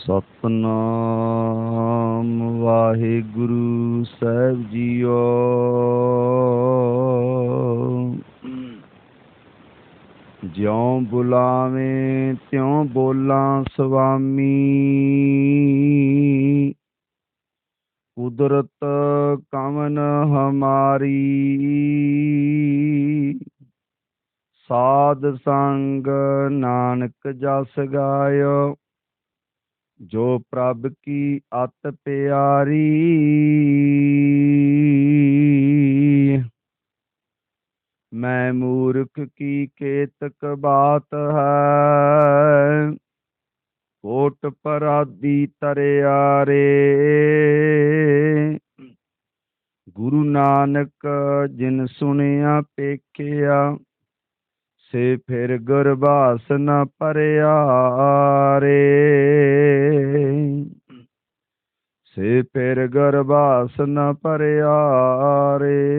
ਸਤਨਾਮ ਵਾਹਿਗੁਰੂ ਸਾਹਿਬ JIO. ਜਿਉ ਬੁਲਾਵੇਂ, ਤਿਉ ਬੋਲਾਂ ਸੁਆਮੀ। ਕੁਦਰਤ ਕਮਨ ਹਮਾਰੀ। ਸਾਧ ਸੰਗ ਨਾਨਕ ਜਸ ਗਾਇਓ। ਜੋ ਪ੍ਰਭ ਕੀ ਅਤ ਪਿਆਰੀ ਮੈਂ ਮੂਰਖ ਕੀ ਕੇਤਕ ਬਾਤ ਹੈ ਕੋਟ ਪਰਾਦੀ ਤਰਿਆਰੇ ਗੁਰੂ ਨਾਨਕ ਜਿਨ ਸੁਣਿਆ ਪੇਖਿਆ ਸੇ ਫਿਰ ਗੁਰਬਾਸ ਨ ਪਰਿਆ ਸੇ ਫਿਰ ਗੁਰਬਾਸ ਨ ਪਰਿਆ ਰੇ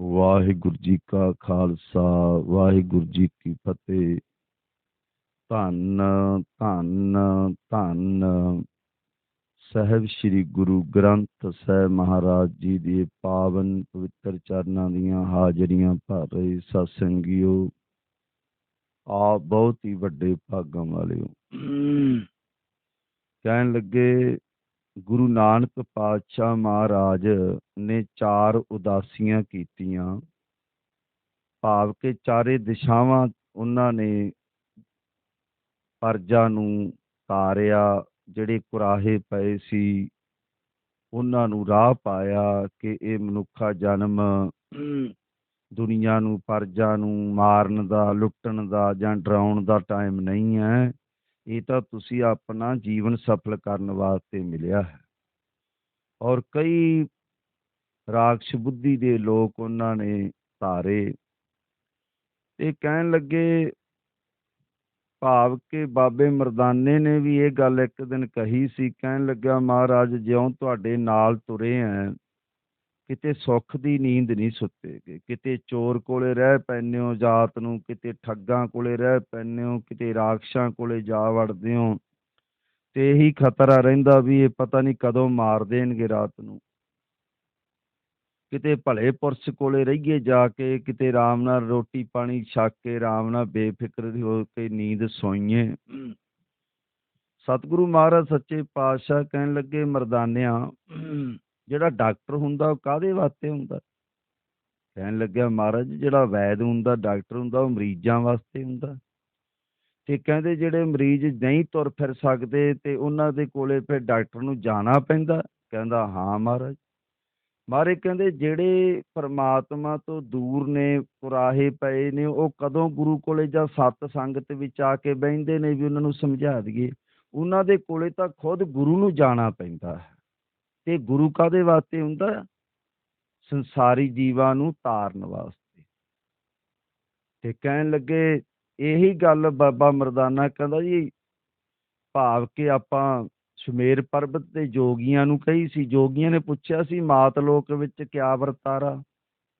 ਵਾਹਿਗੁਰੂ ਜੀ ਕਾ ਖਾਲਸਾ, ਵਾਹਿਗੁਰੂ ਜੀ ਕੀ ਫਤਿਹ। ਧੰਨ ਧੰਨ ਧੰਨ। ਸਾਹਿਬ ਸ੍ਰੀ ਗੁਰੂ ਗ੍ਰੰਥ ਸਾਹਿਬ ਮਹਾਰਾਜ ਜੀ ਦੇ ਪਾਵਨ ਪਵਿੱਤਰ ਚਰਨਾਂ ਦੀਆਂ ਹਾਜ਼ਰੀਆਂ ਭਰ ਰਹੇ ਸਤਸੰਗੀਓ, ਆਪ ਬਹੁਤ ਹੀ ਵੱਡੇ ਭਾਗਾਂ ਵਾਲਿਓ। ਕਹਿਣ ਲੱਗੇ, ਗੁਰੂ ਨਾਨਕ ਪਾਤਸ਼ਾਹ ਮਹਾਰਾਜ ਨੇ ਚਾਰ ਉਦਾਸੀਆਂ ਕੀਤੀਆਂ। ਭਾਵ ਕਿ ਚਾਰੇ ਦਿਸ਼ਾਵਾਂ ਉਹਨਾਂ ਨੇ ਪਰਜਾ ਨੂੰ ਤਾਰਿਆ ਜਿਹੜੇ ਕੁਰਾਹੇ ਪਏ ਸੀ, ਉਹਨਾਂ ਨੂੰ ਰਾਹ ਪਾਇਆ ਕਿ ਇਹ ਮਨੁੱਖਾ ਜਨਮ ਦੁਨੀਆ ਨੂੰ, ਪਰਜਾ ਨੂੰ ਮਾਰਨ ਦਾ, ਲੁੱਟਣ ਦਾ ਜਾਂ ਡਰਾਉਣ ਦਾ ਟਾਈਮ ਨਹੀਂ ਹੈ। ਇਹ ਤਾਂ ਤੁਸੀਂ ਆਪਣਾ ਜੀਵਨ ਸਫਲ ਕਰਨ ਵਾਸਤੇ ਮਿਲਿਆ ਹੈ। ਔਰ ਕਈ ਰਾਖਸ਼ ਬੁੱਧੀ ਦੇ ਲੋਕ ਉਹਨਾਂ ਨੇ ਧਾਰੇ। ਤੇ ਕਹਿਣ ਲੱਗੇ ਭਾਵ ਕਿ ਬਾਬੇ ਮਰਦਾਨੇ ਨੇ ਵੀ ਇਹ ਗੱਲ ਇੱਕ ਦਿਨ ਕਹੀ ਸੀ, ਕਹਿਣ ਲੱਗਾ ਮਹਾਰਾਜ, ਜਿਉਂ ਤੁਹਾਡੇ ਨਾਲ ਤੁਰੇ ਆਂ ਕਿਤੇ ਸੁੱਖ ਦੀ ਨੀਂਦ ਨਹੀਂ ਸੁੱਤੇਗੇ, ਕਿਤੇ ਚੋਰ ਕੋਲੇ ਰਹਿ ਪੈਂਦੇ ਹੋ ਜਾਤ ਨੂੰ, ਕਿਤੇ ਠੱਗਾਂ ਕੋਲੇ ਰਹਿ ਪੈਂਦੇ ਹੋ, ਕਿਤੇ ਰਾਖਸ਼ਾਂ ਕੋਲੇ ਜਾ ਵੜਦੇ ਹੋ, ਤੇ ਇਹੀ ਖਤਰਾ ਰਹਿੰਦਾ ਵੀ ਇਹ ਪਤਾ ਨਹੀਂ ਕਦੋਂ ਮਾਰ ਦੇਣਗੇ ਰਾਤ ਨੂੰ। ਕਿਤੇ ਭਲੇ ਪੁਰਸ਼ ਕੋਲੇ ਰਹੀਏ ਜਾ ਕੇ, ਕਿਤੇ ਆਰਾਮ ਨਾਲ ਰੋਟੀ ਪਾਣੀ ਛਕ ਕੇ, ਆਰਾਮ ਨਾਲ ਬੇਫਿਕਰ ਹੋ ਕੇ ਨੀਂਦ ਸੋਈਏ। ਸਤਿਗੁਰੂ ਮਹਾਰਾਜ ਸੱਚੇ ਪਾਤਸ਼ਾਹ ਕਹਿਣ ਲੱਗੇ, ਮਰਦਾਨਿਆਂ, ਜਿਹੜਾ ਡਾਕਟਰ ਹੁੰਦਾ ਉਹ ਕਾਦੇ ਵਾਸਤੇ ਹੁੰਦਾ? ਕਹਿਣ ਲੱਗਿਆ, ਮਹਾਰਾਜ, ਜਿਹੜਾ ਵੈਦ ਹੁੰਦਾ, ਡਾਕਟਰ ਹੁੰਦਾ, ਉਹ ਮਰੀਜ਼ਾਂ ਵਾਸਤੇ ਹੁੰਦਾ। ਤੇ ਕਹਿੰਦੇ ਜਿਹੜੇ ਮਰੀਜ਼ ਨਹੀਂ ਤੁਰ ਫਿਰ ਸਕਦੇ ਤੇ ਉਹਨਾਂ ਦੇ ਕੋਲੇ ਫਿਰ ਡਾਕਟਰ ਨੂੰ ਜਾਣਾ ਪੈਂਦਾ। ਕਹਿੰਦਾ, ਹਾਂ ਮਹਾਰਾਜ। ਮਹਾਰਾਜ ਕਹਿੰਦੇ ਜਿਹੜੇ ਪਰਮਾਤਮਾ ਤੋਂ ਦੂਰ ਨੇ, ਕੁਰਾਹੇ ਪਏ ਨੇ, ਉਹ ਕਦੋਂ ਗੁਰੂ ਕੋਲੇ ਜਾਂ ਸਤ ਸੰਗਤ ਵਿੱਚ ਆ ਕੇ ਬਹਿੰਦੇ ਨੇ ਵੀ ਉਹਨਾਂ ਨੂੰ ਸਮਝਾ ਦਈਏ? ਉਹਨਾਂ ਦੇ ਕੋਲੇ ਤਾਂ ਖੁਦ ਗੁਰੂ ਨੂੰ ਜਾਣਾ ਪੈਂਦਾ ਹੈ। ਤੇ ਗੁਰੂ ਕਾਦੇ ਵਾਸਤੇ ਹੁੰਦਾ ਸੰਸਾਰੀ ਜੀਵਾਂ ਨੂੰ ਤਾਰਨ ਵਾਸਤੇ। ਤੇ ਕਹਿਣ ਲੱਗੇ, ਇਹੀ ਗੱਲ ਬਾਬਾ ਮਰਦਾਨਾ ਕਹਿੰਦਾ ਜੀ, ਭਾਵ ਕਿ ਆਪਾਂ ਸੁਮੇਰ ਪਰਬਤ ਤੇ ਜੋਗੀਆਂ ਨੂੰ ਕਹੀ ਸੀ, ਜੋਗੀਆਂ ਨੇ ਪੁੱਛਿਆ ਸੀ, ਮਾਤ ਲੋਕ ਵਿੱਚ ਕਿਆ ਵਰਤਾਰਾ?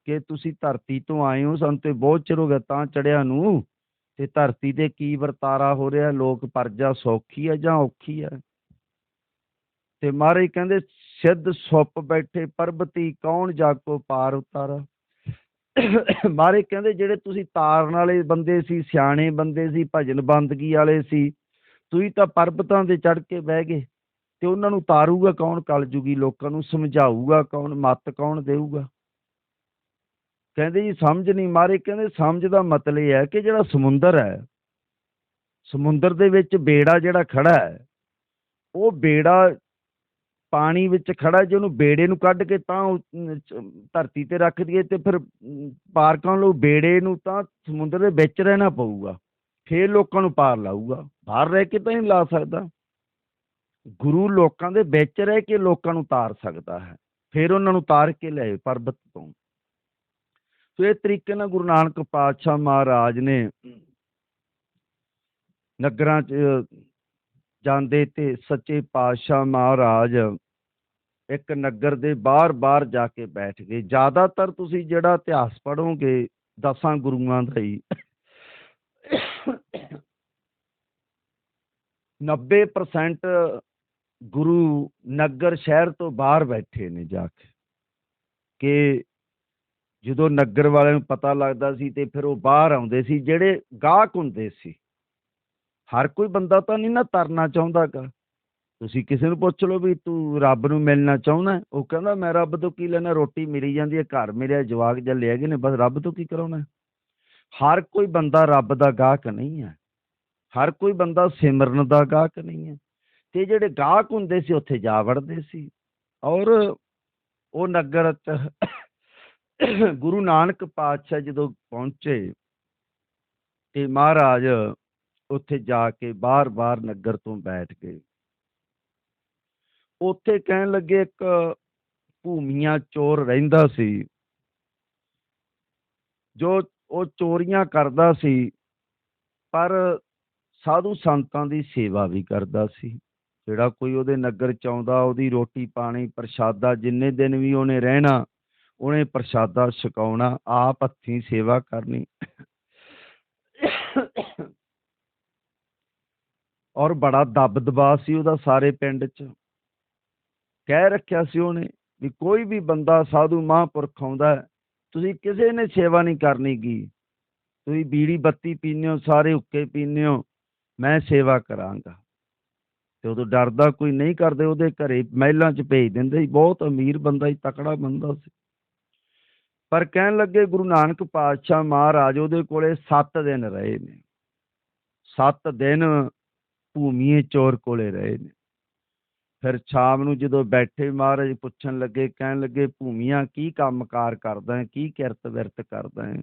ਕਿ ਤੁਸੀਂ ਧਰਤੀ ਤੋਂ ਆਏ ਹੋ, ਸਾਨੂੰ ਤੇ ਬਹੁਤ ਚਿਰ ਹੋ ਗਿਆ ਤਾਂ ਚੜਿਆ ਨੂੰ। ਤੇ ਧਰਤੀ ਤੇ ਕੀ ਵਰਤਾਰਾ ਹੋ ਰਿਹਾ? ਲੋਕ ਪਰਜਾ ਸੌਖੀ ਹੈ ਜਾਂ ਔਖੀ ਹੈ ਤੇ ਮਹਾਰਾਜ ਕਹਿੰਦੇ, ਸਿੱਧ ਸੁੱਪ ਬੈਠੇ ਪਰਬਤੀ ਕੌਣ ਜਾਕੋ ਪਾਰ ਉਤਾਰਾ? ਮਹਾਰਾਜ ਕਹਿੰਦੇ, ਜਿਹੜੇ ਤੁਸੀਂ ਤਾਰਨ ਵਾਲੇ ਬੰਦੇ ਸੀ, ਸਿਆਣੇ ਬੰਦੇ ਸੀ ਭਜਨ ਬੰਦਗੀ ਵਾਲੇ ਸੀ, ਤੁਸੀਂ ਤਾਂ ਪਰਬਤਾਂ ਤੇ ਚੜ ਕੇ ਬਹਿ ਗਏ। ਤੇ ਉਹਨਾਂ ਨੂੰ ਤਾਰੂਗਾ ਕੌਣ ਕਲਯੁਗੀ ਲੋਕਾਂ ਨੂੰ ਸਮਝਾਊਗਾ ਕੌਣ ਮਤ ਕੌਣ ਦੇਊਗਾ? ਕਹਿੰਦੇ ਜੀ ਸਮਝ ਨਹੀਂ ਮਾਰੇ ਕਹਿੰਦੇ ਸਮਝ ਦਾ ਮਤਲਬ ਇਹ ਹੈ ਕਿ ਜਿਹੜਾ ਸਮੁੰਦਰ ਹੈ ਸਮੁੰਦਰ ਦੇ ਵਿੱਚ ਬੇੜਾ ਜਿਹੜਾ ਖੜਾ ਹੈ ਉਹ ਬੇੜਾ ਪਾਣੀ ਵਿੱਚ ਖੜਾ ਜੇ ਉਹਨੂੰ ਬੇੜੇ ਨੂੰ ਕੱਢ ਕੇ ਤਾਂ ਉਹ, ਧਰਤੀ ਤੇ ਰੱਖ ਦਈਏ ਤੇ ਫਿਰ ਅਮ, ਪਾਰ ਕਰਨ ਲਈ ਬੇੜੇ ਨੂੰ ਤਾਂ ਸਮੁੰਦਰ ਦੇ ਵਿੱਚ ਰਹਿਣਾ ਪਊਗਾ ਫੇਰ ਲੋਕਾਂ ਨੂੰ ਪਾਰ ਲਾਊਗਾ ਬਾਹਰ ਰਹਿ ਕੇ ਤਾਂ ਨਹੀਂ ਲਾ ਸਕਦਾ। ਗੁਰੂ ਲੋਕਾਂ ਦੇ ਵਿੱਚ ਰਹਿ ਕੇ ਲੋਕਾਂ ਨੂੰ ਤਾਰ ਸਕਦਾ ਹੈ, ਫਿਰ ਉਹਨਾਂ ਨੂੰ ਤਾਰ ਕੇ ਲਿਆਏ ਪਰਬਤ ਤੋਂ। ਸੋ ਇਹ ਤਰੀਕੇ ਨਾਲ ਗੁਰੂ ਨਾਨਕ ਪਾਤਸ਼ਾਹ ਮਹਾਰਾਜ ਨੇ ਨਗਰਾਂ 'ਚ ਜਾਂਦੇ ਤੇ ਸੱਚੇ ਪਾਤਸ਼ਾਹ ਮਹਾਰਾਜ ਇੱਕ ਨਗਰ ਦੇ ਬਾਹਰ-ਬਾਹਰ ਜਾ ਕੇ ਬੈਠ ਗਏ। ਜ਼ਿਆਦਾਤਰ ਤੁਸੀਂ ਜਿਹੜਾ ਇਤਿਹਾਸ ਪੜੋਗੇ ਦਸਾਂ ਗੁਰੂਆਂ ਦਾ ਹੀ, ਨੱਬੇ ਪਰਸੈਂਟ ਗੁਰੂ ਨਗਰ ਸ਼ਹਿਰ ਤੋਂ ਬਾਹਰ ਬੈਠੇ ਨੇ ਜਾ ਕੇ ਕਿ ਜਦੋਂ ਨਗਰ ਵਾਲਿਆਂ ਨੂੰ ਪਤਾ ਲੱਗਦਾ ਸੀ ਤੇ ਫਿਰ ਉਹ ਬਾਹਰ ਆਉਂਦੇ ਸੀ, ਜਿਹੜੇ ਗਾਹਕ ਹੁੰਦੇ ਸੀ। ਹਰ ਕੋਈ ਬੰਦਾ ਤਾਂ ਨਹੀਂ ਨਾ ਤਰਨਾ ਚਾਹੁੰਦਾਗਾ। ਤੁਸੀਂ ਕਿਸੇ ਨੂੰ ਪੁੱਛ ਲਓ ਵੀ ਤੂੰ ਰੱਬ ਨੂੰ ਮਿਲਣਾ ਚਾਹੁੰਦਾ ਉਹ ਕਹਿੰਦਾ ਮੈਂ ਰੱਬ ਤੋਂ ਕੀ ਲੈਣਾ, ਰੋਟੀ ਮਿਲੀ ਜਾਂਦੀ ਹੈ, ਘਰ ਮੇਰੇ ਜਵਾਕ ਜਦ ਲੈ ਗਏ ਨੇ, ਬਸ ਰੱਬ ਤੋਂ ਕੀ ਕਰਾਉਣਾ ਹਰ ਕੋਈ ਬੰਦਾ ਰੱਬ ਦਾ ਗਾਹਕ ਨਹੀਂ ਹੈ। ਹਰ ਕੋਈ ਬੰਦਾ ਸਿਮਰਨ ਦਾ ਗਾਹਕ ਨਹੀਂ ਹੈ। ਤੇ ਜਿਹੜੇ ਗਾਹਕ ਹੁੰਦੇ ਸੀ, ਉੱਥੇ ਜਾ ਵੜਦੇ ਸੀ। ਔਰ ਉਹ ਨਗਰ ਗੁਰੂ ਨਾਨਕ ਪਾਤਸ਼ਾਹ ਜਦੋਂ ਪਹੁੰਚੇ ਤੇ ਮਹਾਰਾਜ ਉੱਥੇ ਜਾ ਕੇ ਬਾਰ ਬਾਰ ਨਗਰ ਤੋਂ ਬੈਠ ਗਏ। ਉੱਥੇ ਕਹਿਣ ਲੱਗੇ ਇੱਕ ਭੂਮੀਆਂ ਚੋਰ ਰਹਿੰਦਾ ਸੀ। ਜੋ ਉਹ ਚੋਰੀਆਂ ਕਰਦਾ ਸੀ, ਪਰ ਸਾਧੂ ਸੰਤਾਂ ਦੀ ਸੇਵਾ ਵੀ ਕਰਦਾ ਸੀ। ਜਿਹੜਾ ਕੋਈ ਉਹਦੇ ਨਗਰ ਚ ਆਉਂਦਾ, ਉਹਦੀ ਰੋਟੀ ਪਾਣੀ, ਪ੍ਰਸ਼ਾਦਾ, ਜਿੰਨੇ ਦਿਨ ਵੀ ਉਹਨੇ ਰਹਿਣਾ, ਉਹਨੇ ਪ੍ਰਸ਼ਾਦਾ ਛਕਾਉਣਾ, ਆਪ ਹੱਥੀਂ ਸੇਵਾ ਕਰਨੀ। ਔਰ ਬੜਾ ਦਬ ਦਬਾ ਸੀ ਉਹਦਾ ਸਾਰੇ ਪਿੰਡ 'ਚ। ਕਹਿ ਰੱਖਿਆ ਸੀ ਉਹਨੇ ਵੀ ਕੋਈ ਵੀ ਬੰਦਾ ਸਾਧੂ ਮਹਾਂਪੁਰਖ ਆਉਂਦਾ ਤੁਸੀਂ ਕਿਸੇ ਨੇ ਸੇਵਾ ਨਹੀਂ ਕਰਨੀ ਗੀ। ਤੁਸੀਂ ਬੀੜੀ ਬੱਤੀ ਪੀਨੇ ਹੋ, ਸਾਰੇ ਹੁੱਕੇ ਪੀਂਦੇ ਹੋ, ਮੈਂ ਸੇਵਾ ਕਰਾਂਗਾ। ਤੇ ਉਦੋਂ ਡਰਦਾ ਕੋਈ ਨਹੀਂ ਕਰਦੇ, ਉਹਦੇ ਘਰੇ ਮਹਿਲਾਂ 'ਚ ਭੇਜ ਦਿੰਦੇ ਸੀ। ਬਹੁਤ ਅਮੀਰ ਬੰਦਾ ਸੀ, ਤਕੜਾ ਬੰਦਾ ਸੀ। ਪਰ ਕਹਿਣ ਲੱਗੇ ਗੁਰੂ ਨਾਨਕ ਪਾਤਸ਼ਾਹ ਮਹਾਰਾਜ ਉਹਦੇ ਕੋਲੇ 7 ਦਿਨ ਰਹੇ ਨੇ। 7 ਦਿਨ ਭੂਮੀਏ ਚੋਰ ਕੋਲੇ ਰਹੇ ਨੇ। ਫਿਰ ਸ਼ਾਮ ਨੂੰ ਜਦੋਂ ਬੈਠੇ ਮਹਾਰਾਜ ਪੁੱਛਣ ਲੱਗੇ, ਕਹਿਣ ਲੱਗੇ, ਭੂਮੀਆਂ ਕੀ ਕੰਮਕਾਰ ਕਰਦਾ ਹੈ, ਕੀ ਕਿਰਤ ਵਿਰਤ ਕਰਦਾ ਹੈ?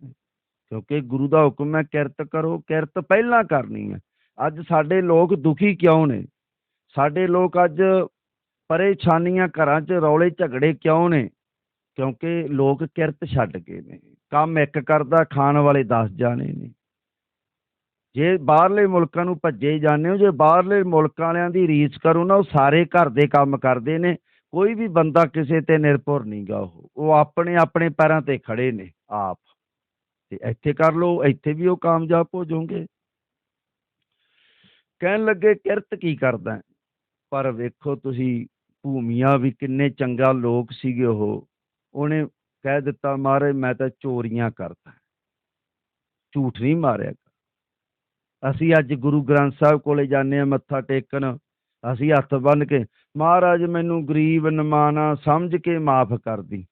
ਕਿਉਂਕਿ ਗੁਰੂ ਦਾ ਹੁਕਮ ਹੈ, ਕਿਰਤ ਕਰੋ, ਕਿਰਤ ਪਹਿਲਾਂ ਕਰਨੀ ਹੈ। ਅੱਜ ਸਾਡੇ ਲੋਕ ਦੁਖੀ ਕਿਉਂ ਨੇ? ਸਾਡੇ ਲੋਕ ਅੱਜ ਪਰੇਸ਼ਾਨੀਆਂ ਘਰਾਂ 'ਚ ਰੌਲੇ ਝਗੜੇ ਕਿਉਂ ਨੇ? ਕਿਉਂਕਿ ਲੋਕ ਕਿਰਤ ਛੱਡ ਗਏ ਨੇ। ਕੰਮ ਇੱਕ ਕਰਦਾ, ਖਾਣ ਵਾਲੇ 10 ਜਾਣੇ ਨੇ। ਜੇ ਬਾਹਰਲੇ ਮੁਲਕਾਂ ਨੂੰ ਭੱਜੇ ਜਾਂਦੇ ਹੋ, ਜੇ ਬਾਹਰਲੇ ਮੁਲਕਾਂ ਵਾਲਿਆਂ ਦੀ ਰੀਸ ਕਰੋ ਨਾ, ਉਹ ਸਾਰੇ ਘਰ ਦੇ ਕੰਮ ਕਰਦੇ ਨੇ। ਕੋਈ ਵੀ ਬੰਦਾ ਕਿਸੇ ਤੇ ਨਿਰਭਰ ਨਹੀਂਗਾ ਉਹ। ਉਹ ਆਪਣੇ ਆਪਣੇ ਪੈਰਾਂ ਤੇ ਖੜੇ ਨੇ, ਆਪ। ਤੇ ਇੱਥੇ ਕਰ ਲਓ, ਇੱਥੇ ਵੀ ਉਹ ਕਾਮਯਾਬ ਹੋ ਜਾਓਗੇ। ਕਹਿਣ ਲੱਗੇ, ਕਿਰਤ ਕੀ ਕਰਦਾ? ਪਰ ਵੇਖੋ ਤੁਸੀਂ ਭੂਮੀਆਂ ਵੀ ਕਿੰਨੇ ਚੰਗਾ ਲੋਕ ਸੀਗੇ ਉਹ। ਉਹਨੇ ਕਹਿ ਦਿੱਤਾ ਮਹਾਰਾਜ ਮੈਂ ਤਾਂ ਚੋਰੀਆਂ ਕਰਦਾ। ਝੂਠ ਨਹੀਂ ਮਾਰਿਆ ਅਸੀਂ ਅੱਜ ਗੁਰੂ ਗ੍ਰੰਥ ਸਾਹਿਬ ਕੋਲੇ ਜਾਂਦੇ ਆ ਮੱਥਾ ਟੇਕਣ। ਅਸੀਂ ਹੱਥ ਬੰਨ ਕੇ, ਮਹਾਰਾਜ, ਮੈਨੂੰ ਗਰੀਬ ਨਿਮਾਣਾ ਸਮਝ ਕੇ ਮਾਫ ਕਰਦੀ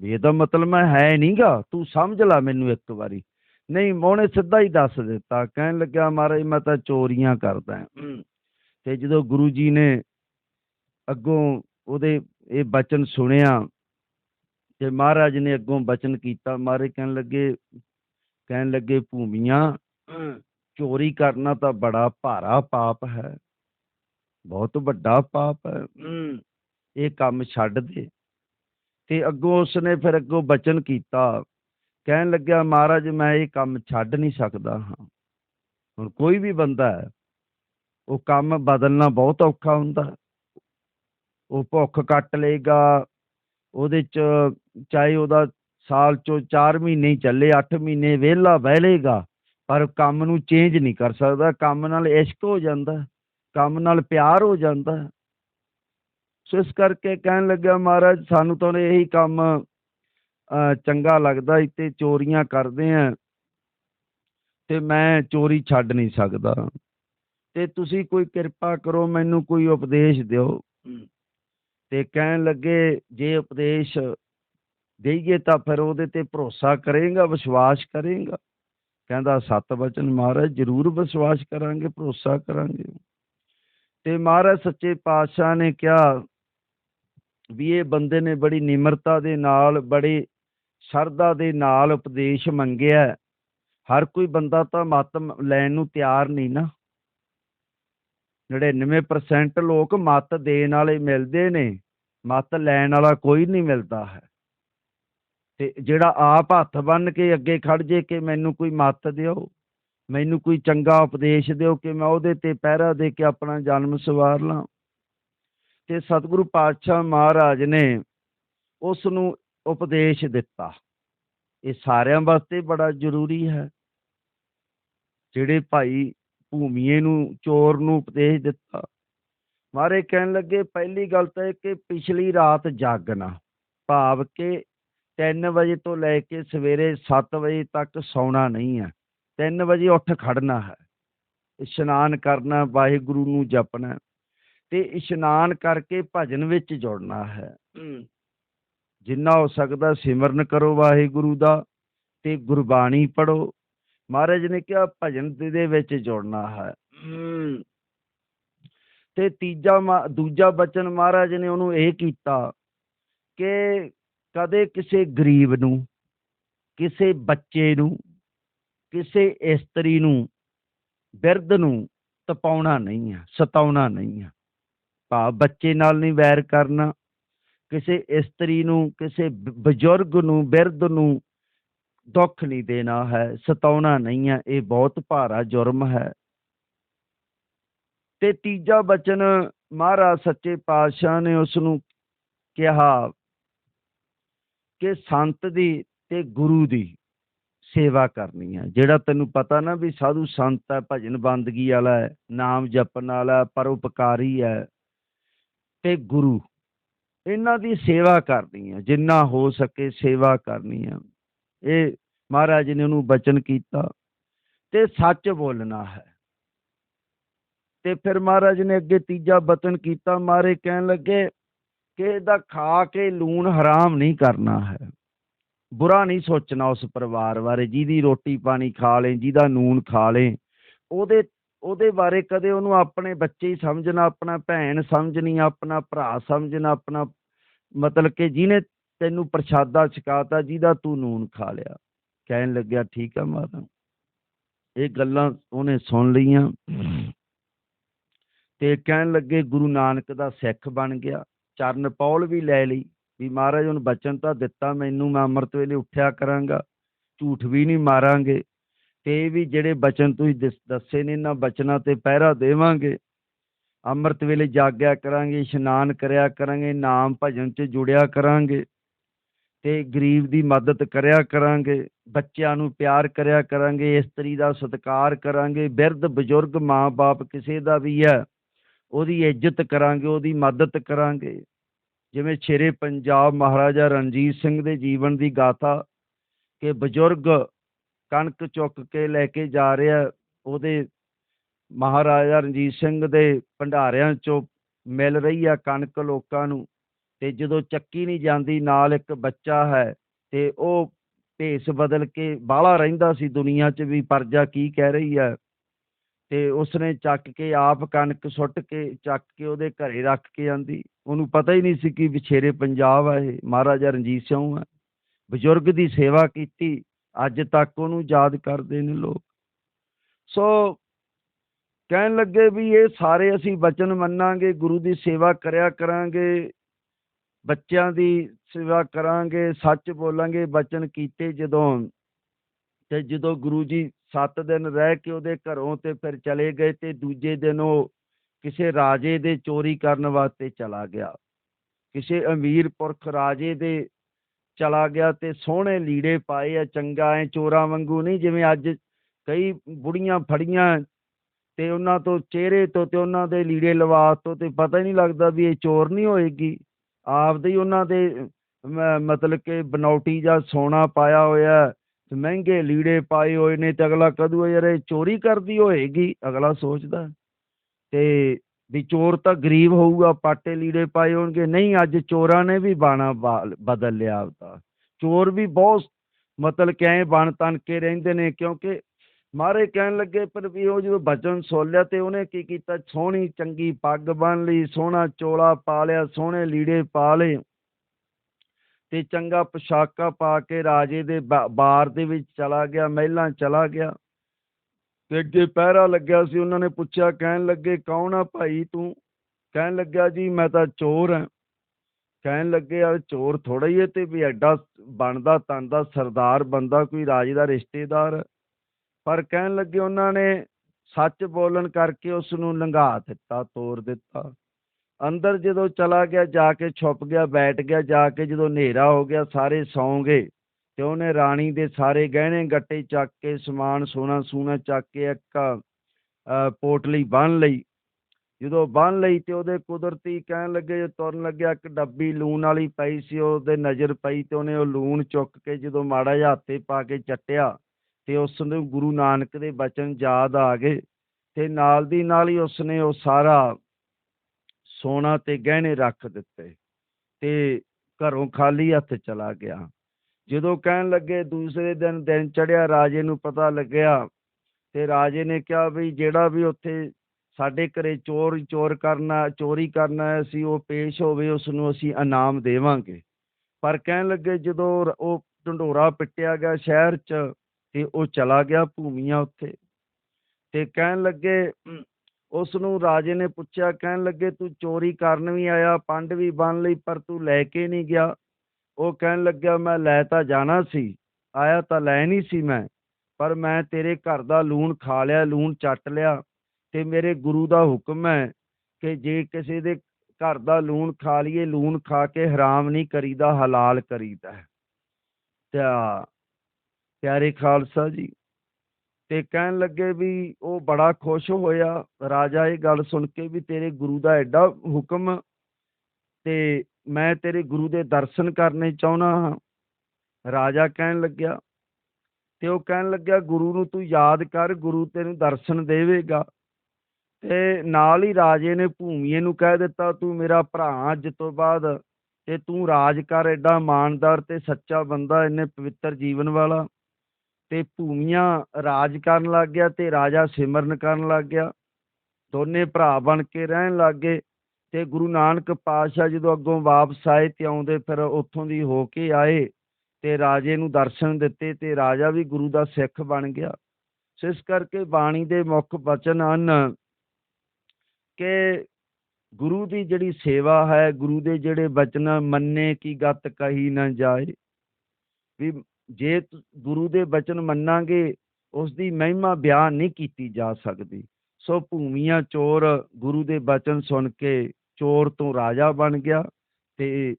ਵੀ ਇਹਦਾ ਮਤਲਬ ਮੈਂ ਹੈ ਨਹੀਂਗਾ। ਤੂੰ ਸਮਝ ਲੈ ਮੈਨੂੰ ਇੱਕ ਵਾਰੀ। ਨਹੀਂ ਉਹਨੇ ਸਿੱਧਾ ਹੀ ਦੱਸ ਦਿੱਤਾ। ਕਹਿਣ ਲੱਗਿਆ, ਮਹਾਰਾਜ, ਮੈਂ ਤਾਂ ਚੋਰੀਆਂ ਕਰਦਾ ਤੇ ਜਦੋਂ ਗੁਰੂ ਜੀ ਨੇ ਅੱਗੋਂ ਉਹਦੇ ਇਹ ਬਚਨ ਸੁਣਿਆ ਤੇ ਮਹਾਰਾਜ ਨੇ ਅੱਗੋਂ ਬਚਨ ਕੀਤਾ ਮਹਾਰਾਜ ਕਹਿਣ ਲੱਗੇ ਕਹਿਣ ਲੱਗੇ ਭੂਮੀਆਂ ਚੋਰੀ ਕਰਨਾ ਤਾਂ ਬੜਾ ਭਾਰਾ ਪਾਪ ਹੈ ਬਹੁਤ ਵੱਡਾ ਪਾਪ ਹੈ। ਇਹ ਕੰਮ ਛੱਡ ਦੇ। ਤੇ ਅੱਗੋਂ ਉਸਨੇ ਫਿਰ ਅੱਗੋਂ ਬਚਨ ਕੀਤਾ ਕਹਿਣ ਲੱਗਿਆ ਮਹਾਰਾਜ ਮੈਂ ਇਹ ਕੰਮ ਛੱਡ ਨਹੀਂ ਸਕਦਾ ਹਾਂ। ਹੁਣ ਕੋਈ ਵੀ ਬੰਦਾ ਹੈ ਉਹ ਕੰਮ ਬਦਲਣਾ ਬਹੁਤ ਔਖਾ ਹੁੰਦਾ। ਉਹ ਭੁੱਖ ਕੱਟ ਲਏਗਾ, ਉਹਦੇ ਚ ਚਾਹੇ ਉਹਦਾ ਸਾਲ ਚੋਂ 4 ਮਹੀਨੇ ਹੀ ਚੱਲੇ 8 ਮਹੀਨੇ ਵਿਹਲਾ ਬਹਿ ਲਏਗਾ, ਪਰ ਕੰਮ ਨੂੰ ਚੇਂਜ ਨਹੀਂ ਕਰ ਸਕਦਾ। ਕੰਮ ਨਾਲ ਇਸ਼ਕ ਹੋ ਜਾਂਦਾ, ਕੰਮ ਨਾਲ ਪਿਆਰ ਹੋ ਜਾਂਦਾ। ਸੋ ਇਸ ਕਰਕੇ ਕਹਿਣ ਲੱਗਿਆ ਮਹਾਰਾਜ, ਸਾਨੂੰ ਤਾਂ ਇਹੀ ਕੰਮ ਚੰਗਾ ਲੱਗਦਾ ਇੱਥੇ ਚੋਰੀਆਂ ਕਰਦੇ ਆ ਤੇ ਮੈਂ ਚੋਰੀ ਛੱਡ ਨਹੀਂ ਸਕਦਾ। ਤੇ ਤੁਸੀਂ ਕੋਈ ਕਿਰਪਾ ਕਰੋ ਮੈਨੂੰ ਕੋਈ ਉਪਦੇਸ਼ ਦਿਓ। ਤੇ ਕਹਿਣ ਲੱਗੇ ਜੇ ਉਪਦੇਸ਼ ਦੇਈਏ ਤਾਂ ਫਿਰ ਉਹਦੇ ਤੇ ਭਰੋਸਾ ਕਰੇਗਾ ਵਿਸ਼ਵਾਸ ਕਰੇਗਾ। ਕਹਿੰਦਾ ਸਤ ਵਚਨ ਮਹਾਰਾਜ ਜ਼ਰੂਰ ਵਿਸ਼ਵਾਸ ਕਰਾਂਗੇ ਭਰੋਸਾ ਕਰਾਂਗੇ। ਤੇ ਮਹਾਰਾਜ ਸੱਚੇ ਪਾਤਸ਼ਾਹ ਨੇ ਕਿਹਾ ਵੀ ਇਹ ਬੰਦੇ ਨੇ ਬੜੀ ਨਿਮਰਤਾ ਦੇ ਨਾਲ ਬੜੀ ਸ਼ਰਧਾ ਦੇ ਨਾਲ ਉਪਦੇਸ਼ ਮੰਗਿਆ। ਹਰ ਕੋਈ ਬੰਦਾ ਤਾਂ ਮਤ ਲੈਣ ਨੂੰ ਤਿਆਰ ਨਹੀਂ ਨਾ। 99% ਲੋਕ ਮਤ ਦੇਣ ਵਾਲੇ ਮਿਲਦੇ ਨੇ। ਮਤ ਲੈਣ ਵਾਲਾ ਕੋਈ ਨਹੀਂ ਮਿਲਦਾ ਹੈ। ਤੇ ਜਿਹੜਾ ਆਪ ਹੱਥ ਬੰਨ ਕੇ ਅੱਗੇ ਖੜ ਜੇ ਕਿ ਮੈਨੂੰ ਕੋਈ ਮਤ ਦਿਓ, ਮੈਨੂੰ ਕੋਈ ਚੰਗਾ ਉਪਦੇਸ਼ ਦਿਓ ਕਿ ਮੈਂ ਉਹਦੇ ਤੇ ਪਹਿਰਾ ਦੇ ਕੇ ਆਪਣਾ ਜਨਮ ਸਵਾਰ ਲਾਂ। ਤੇ ਸਤਿਗੁਰੂ ਪਾਤਸ਼ਾਹ ਮਹਾਰਾਜ ਨੇ ਉਸ ਨੂੰ ਉਪਦੇਸ਼ ਦਿੱਤਾ। ਇਹ ਸਾਰਿਆਂ ਵਾਸਤੇ ਬੜਾ ਜ਼ਰੂਰੀ ਹੈ। ਜਿਹੜੇ ਭਾਈ ਭੂਮੀਏ ਨੂੰ ਚੋਰ ਨੂੰ ਉਪਦੇਸ਼ ਦਿੱਤਾ। ਮਾਰੇ ਕਹਿਣ ਲੱਗੇ ਪਹਿਲੀ ਗੱਲ ਤਾਂ ਇਹ ਕਿ ਪਿਛਲੀ ਰਾਤ ਜਾਗਣਾ ਭਾਵ ਕਿ 3 ਵਜੇ ਤੋਂ ਲੈ ਕੇ ਸਵੇਰੇ 7 ਵਜੇ ਤੱਕ ਸੌਣਾ ਨਹੀਂ ਹੈ। 3 ਵਜੇ ਉੱਠ ਖੜਨਾ ਹੈ। ਇਸ਼ਨਾਨ ਕਰਨਾ ਵਾਹਿਗੁਰੂ ਨੂੰ ਜਪਣਾ ਤੇ ਇਸ਼ਨਾਨ ਕਰਕੇ ਭਜਨ ਵਿੱਚ ਜੁੜਨਾ ਹੈ। ਜਿੰਨਾ ਹੋ ਸਕਦਾ ਸਿਮਰਨ ਕਰੋ ਵਾਹਿਗੁਰੂ ਦਾ ਤੇ ਗੁਰਬਾਣੀ ਪੜੋ ਮਹਾਰਾਜ ਨੇ ਕਿਹਾ ਭਜਨ ਦੇ ਵਿੱਚ ਜੁੜਨਾ ਹੈ। ਤੇ ਤੀਜਾ ਦੂਜਾ ਬਚਨ ਮਹਾਰਾਜ ਨੇ ਉਹਨੂੰ ਇਹ ਕੀਤਾ ਕਿ ਕਦੇ ਕਿਸੇ ਗਰੀਬ ਨੂੰ ਕਿਸੇ ਬੱਚੇ ਨੂੰ ਕਿਸੇ ਇਸਤਰੀ ਨੂੰ ਬਿਰਧ ਨੂੰ ਤਪਾਉਣਾ ਨਹੀਂ ਹੈ ਸਤਾਉਣਾ ਨਹੀਂ ਹੈ ਭਾਵ ਬੱਚੇ ਨਾਲ ਨਹੀਂ ਵੈਰ ਕਰਨਾ ਕਿਸੇ ਇਸਤਰੀ ਨੂੰ ਕਿਸੇ ਬਜ਼ੁਰਗ ਨੂੰ ਬਿਰਧ ਨੂੰ ਦੁੱਖ ਨਹੀਂ ਦੇਣਾ ਹੈ ਸਤਾਉਣਾ ਨਹੀਂ ਹੈ ਇਹ ਬਹੁਤ ਭਾਰਾ ਜੁਰਮ ਹੈ। ਤੇ ਤੀਜਾ ਬਚਨ ਮਹਾਰਾਜ ਸੱਚੇ ਪਾਤਸ਼ਾਹ ਨੇ ਉਸ ਨੂੰ ਕਿਹਾ ਕਿ ਸੰਤ ਦੀ ਤੇ ਗੁਰੂ ਦੀ ਸੇਵਾ ਕਰਨੀ ਹੈ। ਜਿਹੜਾ ਤੈਨੂੰ ਪਤਾ ਨਾ ਵੀ ਸਾਧੂ ਸੰਤ ਹੈ ਭਜਨ ਬੰਦਗੀ ਵਾਲਾ ਹੈ ਨਾਮ ਜਪਣ ਵਾਲਾ ਹੈ, ਪਰਉਪਕਾਰੀ ਹੈ ਤੇ ਗੁਰੂ ਇਹਨਾਂ ਦੀ ਸੇਵਾ ਕਰਨੀ ਹੈ। ਜਿੰਨਾ ਹੋ ਸਕੇ ਸੇਵਾ ਕਰਨੀ ਹੈ। ਇਹ ਮਹਾਰਾਜ ਨੇ ਉਹਨੂੰ ਬਚਨ ਕੀਤਾ ਤੇ ਸੱਚ ਬੋਲਣਾ ਹੈ। ਤੇ ਫਿਰ ਮਹਾਰਾਜ ਨੇ ਅੱਗੇ ਤੀਜਾ ਬਚਨ ਕੀਤਾ, ਮਾਰੇ ਕਹਿਣ ਲੱਗੇ ਕਿ ਇਹਦਾ ਖਾ ਕੇ ਲੂਣ ਹਰਾਮ ਨਹੀਂ ਕਰਨਾ ਹੈ। ਬੁਰਾ ਨਹੀਂ ਸੋਚਣਾ ਉਸ ਪਰਿਵਾਰ ਬਾਰੇ, ਜਿਹਦੀ ਰੋਟੀ ਪਾਣੀ ਖਾ ਲੇ, ਜਿਹਦਾ ਨੂਨ ਖਾ ਲੇ, ਉਹਦੇ ਉਹਦੇ ਬਾਰੇ ਕਦੇ ਉਹਨੂੰ ਆਪਣੇ ਬੱਚੇ ਹੀ ਸਮਝਣਾ, ਆਪਣਾ ਭੈਣ ਸਮਝਣੀ, ਆਪਣਾ ਭਰਾ ਸਮਝਣਾ, ਆਪਣਾ ਮਤਲਬ ਕਿ ਜਿਹਨੇ ਤੈਨੂੰ ਪ੍ਰਸ਼ਾਦਾ ਛਕਾਤਾ, ਜਿਹਦਾ ਤੂੰ ਨੂਨ ਖਾ ਲਿਆ। ਕਹਿਣ ਲੱਗਿਆ, ਠੀਕ ਆ ਮਾਤਾ। ਇਹ ਗੱਲਾਂ ਉਹਨੇ ਸੁਣ ਲਈਆਂ। ਤੇ ਕਹਿਣ ਲੱਗੇ, ਗੁਰੂ ਨਾਨਕ ਦਾ ਸਿੱਖ ਬਣ ਗਿਆ। ਚਰਨ ਪੌਲ ਵੀ ਲੈ ਲਈ, ਵੀ ਮਹਾਰਾਜ ਉਹਨੂੰ ਬਚਨ ਤਾਂ ਦਿੱਤਾ ਮੈਨੂੰ, ਮੈਂ ਅੰਮ੍ਰਿਤ ਵੇਲੇ ਉੱਠਿਆ ਕਰਾਂਗਾ, ਝੂਠ ਵੀ ਨਹੀਂ ਮਾਰਾਂਗੇ। ਤੇ ਇਹ ਵੀ ਜਿਹੜੇ ਬਚਨ ਤੁਸੀਂ ਦਿਸ- ਦੱਸੇ ਨੇ, ਇਹਨਾਂ ਬਚਨਾਂ ਤੇ ਪਹਿਰਾ ਦੇਵਾਂਗੇ। ਅੰਮ੍ਰਿਤ ਵੇਲੇ ਜਾਗਿਆ ਕਰਾਂਗੇ, ਇਸ਼ਨਾਨ ਕਰਿਆ ਕਰਾਂਗੇ, ਨਾਮ ਭਜਨ 'ਚ ਜੁੜਿਆ ਕਰਾਂਗੇ। ਤੇ ਗਰੀਬ ਦੀ ਮਦਦ ਕਰਿਆ ਕਰਾਂਗੇ, ਬੱਚਿਆਂ ਨੂੰ ਪਿਆਰ ਕਰਿਆ ਕਰਾਂਗੇ, ਇਸਤਰੀ ਦਾ ਸਤਿਕਾਰ ਕਰਾਂਗੇ, ਬਿਰਧ ਬਜ਼ੁਰਗ ਮਾਂ-ਬਾਪ ਕਿਸੇ ਦਾ ਵੀ ਹੈ, ਉਹਦੀ ਇੱਜ਼ਤ ਕਰਾਂਗੇ, ਉਹਦੀ ਮਦਦ ਕਰਾਂਗੇ। ਜਿਵੇਂ ਸ਼ੇਰੇ ਪੰਜਾਬ ਮਹਾਰਾਜਾ ਰਣਜੀਤ ਸਿੰਘ ਦੇ ਜੀਵਨ ਦੀ ਗਾਥਾ ਕਿ ਬਜ਼ੁਰਗ ਕਣਕ ਚੁੱਕ ਕੇ ਲੈ ਕੇ ਜਾ ਰਿਹਾ, ਉਹਦੇ ਮਹਾਰਾਜਾ ਰਣਜੀਤ ਸਿੰਘ ਦੇ ਭੰਡਾਰਿਆਂ ਚੋਂ ਮਿਲ ਰਹੀ ਆ ਕਣਕ ਲੋਕਾਂ ਨੂੰ ਤੇ ਜਦੋਂ ਚੱਕੀ ਨਹੀਂ ਜਾਂਦੀ, ਨਾਲ ਇੱਕ ਬੱਚਾ ਹੈ ਤੇ ਉਹ ਭੇਸ ਬਦਲ ਕੇ ਬਾਹਲਾ ਰਹਿੰਦਾ ਸੀ ਦੁਨੀਆ 'ਚ ਵੀ, ਪਰਜਾ ਕੀ ਕਹਿ ਰਹੀ ਹੈ? ਤੇ ਉਸਨੇ ਚੱਕ ਕੇ ਆਪ ਕਣਕ ਸੁੱਟ ਕੇ, ਚੱਕ ਕੇ ਉਹਦੇ ਘਰੇ ਰੱਖ ਕੇ ਆਂਦੀ। ਉਹਨੂੰ ਪਤਾ ਹੀ ਨਹੀਂ ਸੀ ਕਿ ਵਿਛੇਰੇ ਪੰਜਾਬ ਆ ਇਹ, ਮਹਾਰਾਜਾ ਰਣਜੀਤ ਸਿੰਘ ਆ ਬਜ਼ੁਰਗ ਦੀ ਸੇਵਾ ਕੀਤੀ, ਅੱਜ ਤੱਕ ਉਹਨੂੰ ਯਾਦ ਕਰਦੇ ਨੇ ਲੋਕ। ਸੋ ਕਹਿਣ ਲੱਗੇ ਵੀ ਇਹ ਸਾਰੇ ਅਸੀਂ ਬਚਨ ਮੰਨਾਂਗੇ, ਗੁਰੂ ਦੀ ਸੇਵਾ ਕਰਿਆ ਕਰਾਂਗੇ। ਬੱਚਿਆਂ ਦੀ ਸੇਵਾ ਕਰਾਂਗੇ, ਸੱਚ ਬੋਲਾਂਗੇ, ਬਚਨ ਕੀਤੇ ਜਦੋਂ। ਤੇ ਜਦੋਂ ਗੁਰੂ ਜੀ 7 ਦਿਨ ਰਹਿ ਕੇ ਉਹਦੇ ਘਰੋਂ ਤੇ ਫਿਰ ਚਲੇ ਗਏ ਤੇ ਦੂਜੇ ਦਿਨ ਉਹ ਕਿਸੇ ਰਾਜੇ ਦੇ ਚੋਰੀ ਕਰਨ ਵਾਸਤੇ ਚਲਾ ਗਿਆ। ਕਿਸੇ ਅਮੀਰ ਪੁਰਖ ਰਾਜੇ ਦੇ ਚਲਾ ਗਿਆ ਤੇ ਸੋਹਣੇ ਲੀੜੇ ਪਾਏ ਆ, ਚੰਗਾ ਐ ਚੋਰਾਂ ਵਾਂਗੂ ਨਹੀਂ ਜਿਵੇਂ ਅੱਜ ਕਈ ਬੁੜੀਆਂ ਫੜੀਆਂ ਤੇ ਉਹਨਾਂ ਤੋਂ ਚਿਹਰੇ ਤੋਂ ਤੇ ਉਹਨਾਂ ਦੇ ਲੀੜੇ ਲਵਾਸ ਤੋਂ ਤੇ ਪਤਾ ਹੀ ਨਹੀਂ ਲੱਗਦਾ ਵੀ ਇਹ ਚੋਰ ਨਹੀਂ ਹੋਏਗੀ। ਆਪਦੇ ਹੀ ਉਹਨਾਂ ਦੇ ਮਤਲਬ ਕਿ ਬਨੌਟੀ ਜਾਂ ਸੋਨਾ ਪਾਇਆ ਹੋਇਆ ਤੇ ਮਹਿੰਗੇ ਲੀੜੇ ਪਾਏ ਹੋਏ ਨੇ ਤੇ ਅਗਲਾ ਕਦੂ ਯਾਰ ਇਹ ਚੋਰੀ ਕਰਦੀ ਹੋਏਗੀ? ਅਗਲਾ ਸੋਚਦਾ ਤੇ ਵੀ ਚੋਰ ਤਾਂ ਗਰੀਬ ਹੋਊਗਾ, ਪਾਟੇ ਲੀੜੇ ਪਾਏ ਹੋਣਗੇ। ਨਹੀਂ, ਅੱਜ ਚੋਰਾਂ ਨੇ ਵੀ ਬਾਣਾ ਬਾਲ- ਬਦਲ ਲਿਆ ਆਪਦਾ। ਚੋਰ ਵੀ ਬਹੁਤ ਮਤਲਬ ਕਿ ਐਂ ਬਣ ਤਣ ਕੇ ਰਹਿੰਦੇ ਨੇ ਕਿਉਂਕਿ ਮਾਰੇ ਕਹਿਣ ਲੱਗੇ, ਪਰ ਵੀ ਉਹ ਜਦੋਂ ਬਚਨ ਸੋਲਿਆ ਤੇ ਉਹਨੇ ਕੀ ਕੀਤਾ? ਸੋਹਣੀ, ਚੰਗੀ ਪੱਗ ਬੰਨ ਲਈ, ਸੋਹਣਾ ਚੋਲਾ ਪਾ ਲਿਆ, ਸੋਹਣੇ ਲੀੜੇ ਪਾ ਲਏ ਤੇ ਚੰਗਾ ਪੋਸ਼ਾਕਾ ਪਾ ਕੇ ਰਾਜੇ ਦੇ ਬਾ- ਬਾਰ ਦੇ ਵਿੱਚ ਚਲਾ ਗਿਆ, ਮਹਿਲਾਂ ਚਲਾ ਗਿਆ। ਤੇ ਅੱਗੇ ਪਹਿਰਾ ਲੱਗਿਆ ਸੀ, ਉਹਨਾਂ ਨੇ ਪੁੱਛਿਆ, ਕਹਿਣ ਲੱਗੇ, ਕੌਣ ਆ ਭਾਈ ਤੂੰ? ਕਹਿਣ ਲੱਗਿਆ, ਜੀ, ਮੈਂ ਤਾਂ ਚੋਰ ਹਾਂ। ਕਹਿਣ ਲੱਗੇ, ਯਾਰ ਚੋਰ ਥੋੜਾ ਹੀ ਹੈ ਤੇ ਵੀ ਐਡਾ ਬਣਦਾ ਤਨਦਾ ਸਰਦਾਰ ਬੰਦਾ, ਕੋਈ ਰਾਜੇ ਦਾ ਰਿਸ਼ਤੇਦਾਰ ਪਰ ਕਹਿਣ ਲੱਗੇ ਉਹਨਾਂ ਨੇ ਸੱਚ ਬੋਲਣ ਕਰਕੇ ਉਸ ਨੂੰ ਲੰਘਾ ਦਿੱਤਾ ਤੋੜ ਦਿੱਤਾ। ਅੰਦਰ ਜਦੋਂ ਚਲਾ ਗਿਆ, ਜਾ ਕੇ ਛੁਪ ਗਿਆ, ਬੈਠ ਗਿਆ, ਜਾ ਕੇ ਜਦੋਂ ਹਨੇਰਾ ਹੋ ਗਿਆ, ਸਾਰੇ ਸੌਂ ਗਏ ਤੇ ਉਹਨੇ ਰਾਣੀ ਦੇ ਸਾਰੇ ਗਹਿਣੇ ਗੱਟੇ ਚੱਕ ਕੇ, ਸਮਾਨ ਸੋਨਾ ਸੂਨਾ ਚੱਕ ਕੇ ਇੱਕ ਪੋਟਲੀ ਬੰਨ ਲਈ। ਜਦੋਂ ਬੰਨ ਲਈ ਤੇ ਉਹਦੇ ਕੁਦਰਤੀ ਕਹਿਣ ਲੱਗੇ ਜੇ ਤੁਰਨ ਲੱਗਿਆ, ਇੱਕ ਡੱਬੀ ਲੂਣ ਵਾਲੀ ਪਈ ਸੀ, ਉਹਦੇ ਨਜ਼ਰ ਪਈ ਤੇ ਉਹਨੇ ਉਹ ਲੂਣ ਚੁੱਕ ਕੇ ਜਦੋਂ ਮਾੜਾ ਜਿਹਾ ਹੱਥੇ ਪਾ ਕੇ ਚੱਟਿਆ ਤੇ ਉਸ ਨੂੰ ਗੁਰੂ ਨਾਨਕ ਦੇ ਬਚਨ ਯਾਦ ਆ ਗਏ ਤੇ ਨਾਲ ਦੀ ਨਾਲ ਹੀ ਉਸਨੇ ਉਹ ਸਾਰਾ ਸੋਨਾ ਤੇ ਗਹਿਣੇ ਰੱਖ ਦਿੱਤੇ ਤੇ ਘਰੋਂ ਖਾਲੀ ਹੱਥ ਚਲਾ ਗਿਆ। ਜਦੋਂ ਕਹਿਣ ਲੱਗੇ, ਦੂਸਰੇ ਦਿਨ ਦਿਨ ਚੜਿਆ ਰਾਜੇ ਨੂੰ ਪਤਾ ਲੱਗਿਆ ਤੇ ਰਾਜੇ ਨੇ ਕਿਹਾ ਵੀ ਜਿਹੜਾ ਵੀ ਉੱਥੇ ਸਾਡੇ ਘਰੇ ਚੋਰ ਚੋਰ ਕਰਨਾ, ਚੋਰੀ ਕਰਨਾ ਹੈ ਸੀ ਉਹ ਪੇਸ਼ ਹੋਵੇ ਉਸ ਨੂੰ ਅਸੀਂ ਇਨਾਮ ਦੇਵਾਂਗੇ। ਪਰ ਕਹਿਣ ਲੱਗੇ ਜਦੋਂ ਉਹ ਢੰਡੋਰਾ ਪਿੱਟਿਆ ਗਿਆ ਸ਼ਹਿਰ 'ਚ ਤੇ ਉਹ ਚਲਾ ਗਿਆ ਭੂਮੀਆਂ ਉੱਥੇ ਤੇ ਕਹਿਣ ਲੱਗੇ ਉਸ ਨੂੰ ਰਾਜੇ ਨੇ ਪੁੱਛਿਆ ਕਹਿਣ ਲੱਗੇ ਤੂੰ ਚੋਰੀ ਕਰਨ ਵੀ ਆਇਆ ਪੰਡ ਵੀ ਬੰਨ ਲਈ ਪਰ ਤੂੰ ਲੈ ਕੇ ਨਹੀਂ ਗਿਆ ਉਹ ਕਹਿਣ ਲੱਗਿਆ ਮੈਂ ਲੈ ਤਾਂ ਜਾਣਾ ਸੀ ਆਇਆ ਤਾਂ ਲੈ ਨਹੀਂ ਸੀ ਮੈਂ ਪਰ ਮੈਂ ਤੇਰੇ ਘਰ ਦਾ ਲੂਣ ਖਾ ਲਿਆ ਲੂਣ ਚੱਟ ਲਿਆ ਤੇ ਮੇਰੇ ਗੁਰੂ ਦਾ ਹੁਕਮ ਹੈ ਕਿ ਜੇ ਕਿਸੇ ਦੇ ਘਰ ਦਾ ਲੂਣ ਖਾ ਲਈਏ ਲੂਣ ਖਾ ਕੇ ਹਰਾਮ ਨਹੀਂ ਕਰੀਦਾ ਹਲਾਲ ਕਰੀਦਾ। ਤਾਂ ਪਿਆਰੇ ਖਾਲਸਾ ਜੀ, ਤੇ ਕਹਿਣ ਲੱਗੇ ਵੀ ਉਹ ਬੜਾ ਖੁਸ਼ ਹੋਇਆ। ਰਾਜਾ ਇਹ ਗੱਲ ਸੁਣ ਕੇ ਵੀ ਤੇਰੇ ਗੁਰੂ ਦਾ ਐਡਾ ਹੁਕਮ ਤੇ ਮੈਂ ਤੇਰੇ ਗੁਰੂ ਦੇ ਦਰਸ਼ਨ ਕਰਨੇ ਚਾਹੁੰਦਾ ਹਾਂ। ਰਾਜਾ ਕਹਿਣ ਲੱਗਿਆ, ਤੇ ਉਹ ਕਹਿਣ ਲੱਗਿਆ, ਗੁਰੂ ਨੂੰ ਤੂੰ ਯਾਦ ਕਰ, ਗੁਰੂ ਤੈਨੂੰ ਦਰਸ਼ਨ ਦੇਵੇਗਾ। ਤੇ ਨਾਲ ਹੀ ਰਾਜੇ ਨੇ ਭੂਮੀਏ ਨੂੰ ਕਹਿ ਦਿੱਤਾ, ਤੂੰ ਮੇਰਾ ਭਰਾ ਅੱਜ ਤੋਂ ਬਾਅਦ, ਤੇ ਤੂੰ ਰਾਜ ਕਰ, ਐਡਾ ਇਮਾਨਦਾਰ ਤੇ ਸੱਚਾ ਬੰਦਾ, ਇੰਨੇ ਪਵਿੱਤਰ ਜੀਵਨ ਵਾਲਾ। ਤੇ ਭੂਮੀਆਂ ਰਾਜ ਕਰਨ ਲੱਗ ਗਿਆ ਤੇ ਰਾਜਾ ਸਿਮਰਨ ਕਰਨ ਲੱਗ ਗਿਆ। ਦੋਨੇ ਭਰਾ ਬਣ ਕੇ ਰਹਿਣ ਲੱਗ ਗਏ ਤੇ ਗੁਰੂ ਨਾਨਕ ਪਾਤਸ਼ਾਹ ਜਦੋਂ ਅੱਗੋਂ ਵਾਪਸ ਆਏ ਤੇ ਆਉਂਦੇ ਫਿਰ ਉੱਥੋਂ ਦੀ ਹੋ ਕੇ ਆਏ ਤੇ ਰਾਜੇ ਨੂੰ ਦਰਸ਼ਨ ਦਿੱਤੇ ਤੇ ਰਾਜਾ ਵੀ ਗੁਰੂ ਦਾ ਸਿੱਖ ਬਣ ਗਿਆ। ਇਸ ਕਰਕੇ ਬਾਣੀ ਦੇ ਮੁੱਖ ਬਚਨ ਹਨ ਕਿ ਗੁਰੂ ਦੀ ਜਿਹੜੀ ਸੇਵਾ ਹੈ, ਗੁਰੂ ਦੇ ਜਿਹੜੇ ਬਚਨ ਮੰਨੇ ਕੀ ਗਤ ਕਹੀ ਨਾ ਜਾਏ। ਵੀ ਜੇ ਗੁਰੂ ਦੇ ਬਚਨ ਮੰਨਾਂਗੇ ਉਸ ਦੀ ਮਹਿਮਾ ਬਿਆਨ ਨਹੀਂ ਕੀਤੀ ਜਾ ਸਕਦੀ। ਸੋ ਭੂਮੀਆਂ ਚੋਰ ਗੁਰੂ ਦੇ ਬਚਨ ਸੁਣ ਕੇ ਚੋਰ ਤੋਂ ਰਾਜਾ ਬਣ ਗਿਆ ਤੇ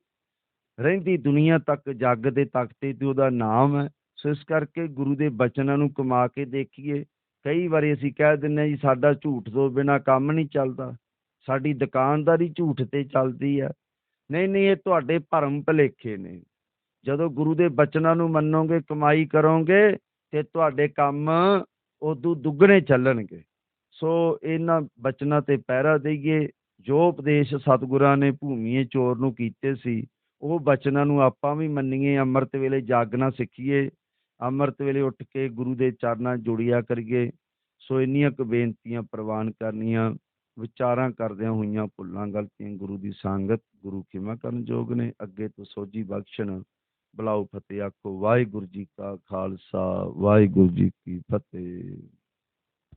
ਰਹਿੰਦੀ ਦੁਨੀਆ ਤੱਕ, ਜੱਗ ਦੇ ਤਖਤੇ ਤੇ ਉਹਦਾ ਨਾਮ ਹੈ। ਸੋ ਇਸ ਕਰਕੇ ਗੁਰੂ ਦੇ ਬਚਨਾਂ ਨੂੰ ਕਮਾ ਕੇ ਦੇਖੀਏ। ਕਈ ਵਾਰੀ ਅਸੀਂ ਕਹਿ ਦਿੰਦੇ ਹਾਂ ਜੀ, ਸਾਡਾ ਝੂਠ ਤੋਂ ਬਿਨਾ ਕੰਮ ਨਹੀਂ ਚੱਲਦਾ। ਸਾਡੀ ਦੁਕਾਨਦਾਰੀ ਝੂਠ ਤੇ ਚੱਲਦੀ ਹੈ। ਨਹੀਂ ਨਹੀਂ, ਇਹ ਤੁਹਾਡੇ ਭਰਮ ਭੁਲੇਖੇ ਨੇ। ਜਦੋਂ ਗੁਰੂ ਦੇ ਬਚਨਾਂ ਨੂੰ ਮੰਨੋਗੇ, ਕਮਾਈ ਕਰੋਗੇ, ਤੇ ਤੁਹਾਡੇ ਕੰਮ ਉਦੋਂ ਦੁੱਗਣੇ ਚੱਲਣਗੇ। ਸੋ ਇਹਨਾਂ ਬਚਨਾਂ ਤੇ ਪਹਿਰਾ ਦੇਈਏ। ਜੋ ਉਪਦੇਸ਼ ਸਤਿਗੁਰਾਂ ਨੇ ਭੂਮੀਏ ਚੋਰ ਨੂੰ ਕੀਤੇ ਸੀ, ਉਹ ਬਚਨਾਂ ਨੂੰ ਆਪਾਂ ਵੀ ਮੰਨੀਏ, ਅੰਮ੍ਰਿਤ ਵੇਲੇ ਜਾਗਣਾ ਸਿੱਖੀਏ, ਅੰਮ੍ਰਿਤ ਵੇਲੇ ਉੱਠ ਕੇ ਗੁਰੂ ਦੇ ਚਰਨਾਂ ਜੁੜਿਆ ਕਰੀਏ। ਸੋ ਇੰਨੀਆਂ ਕੁ ਬੇਨਤੀਆਂ ਪ੍ਰਵਾਨ ਕਰਨੀਆਂ, ਵਿਚਾਰਾਂ ਕਰਦਿਆਂ ਹੋਈਆਂ ਭੁੱਲਾਂ, ਗਲਤੀਆਂ ਗੁਰੂ ਦੀ ਸੰਗਤ, ਗੁਰੂ ਕਿਵੇਂ ਕਰਨ ਯੋਗ ਨੇ, ਅੱਗੇ ਤੋਂ ਸੋਝੀ ਬਖਸ਼ਣ। ਬਲਾਉ ਫਤਿਹ ਆਖੋ ਵਾਹਿਗੁਰੂ ਜੀ ਕਾ ਖਾਲਸਾ ਵਾਹਿਗੁਰੂ ਜੀ ਕੀ ਫਤਿਹ।